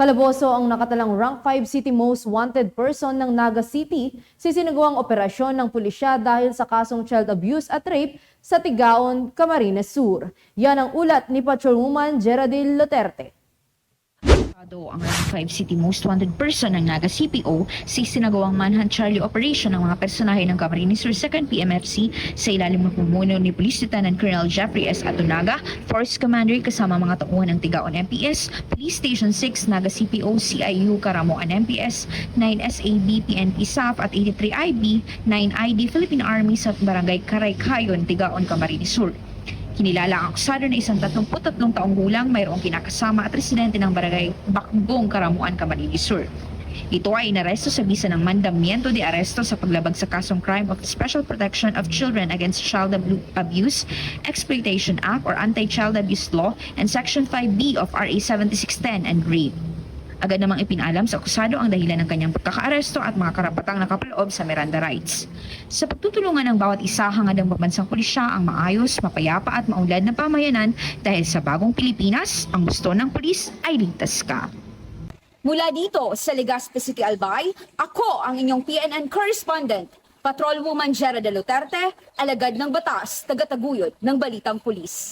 Palaboso ang nakatalang rank 5 city most wanted person ng Naga City sa sinagawang operasyon ng pulisya dahil sa kasong child abuse at rape sa Tigaon, Camarines Sur. Yan ang ulat ni Patrolwoman Geraldine Luterte.Ado ang rank 5 city most wanted person ng Naga CPO sa sinagawang manhunt Charlie operation ng mga personahe ng Camarines Sur 2nd PMFC sa ilalim ng pumuno ni Police Lieutenant Colonel Jeffrey S. Atonaga, Force Commander kasama mga tauhan ng Tigaon MPS, Police Station 6 Naga CPO CIU Karamoan MPS, 9SAB PNP SAF at 83IB, 9ID Philippine Army sa Barangay Karaykayon, Tigaon, Camarines Sur. Kinilala ang akusado na isang 33 taong gulang mayroong kinakasama at residente ng barangay Bakbong, Karamuan, Camarines Sur. Ito ay inaresto sa bisa ng mandamiento de aresto sa paglabag sa kasong Crime of Special Protection of Children Against Child Abu- Abuse, Exploitation Act or Anti-Child Abuse Law and Section 5B of RA 7610 and rape. Agad namang ipinalam sa akusado ang dahilan ng kanyang pagkakaaresto at mga karapatang nakapaloob sa Miranda rights. Sa pagtutulungan ng bawat isa hangad ng pambansang pulisya ang maayos, mapayapa at maunlad na pamayanan dahil sa bagong Pilipinas, ang gusto ng pulis ay ligtas ka. Mula dito sa Legazpi City Albay, ako ang inyong PNN correspondent, Patrolwoman Jera de Luterte, alagad ng batas, tagataguyod ng Balitang Pulis.